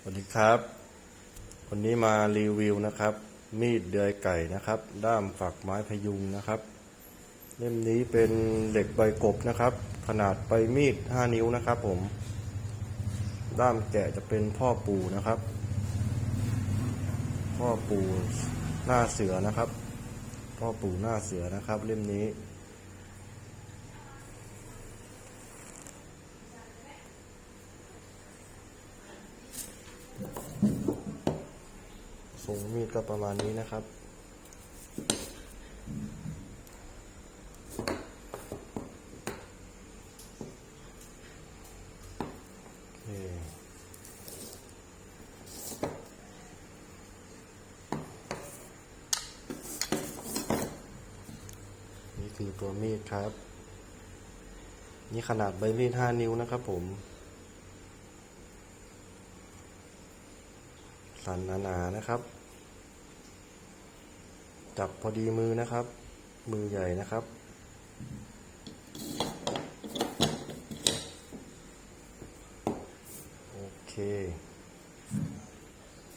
สวัสดีครับ วันนี้มารีวิวนะครับ มีดเดือยไก่นะครับ ด้ามฝักไม้พยุงนะครับ เล่มนี้เป็นเหล็กใบกบนะครับ ขนาดใบมีด 5 นิ้วนะครับผม ด้ามแกะจะเป็นพ่อปู่นะครับ พ่อปู่หน้าเสือนะครับ พ่อปู่หน้าเสือนะครับ เล่มนี้ ทรงมีดก็ประมาณนี้นะครับ นี่คือตัวมีดครับ นี่ขนาดใบมีด 5 นิ้วนะครับผมสันหนาๆนะครับ จับพอดีมือนะครับ มือใหญ่นะครับ โอเค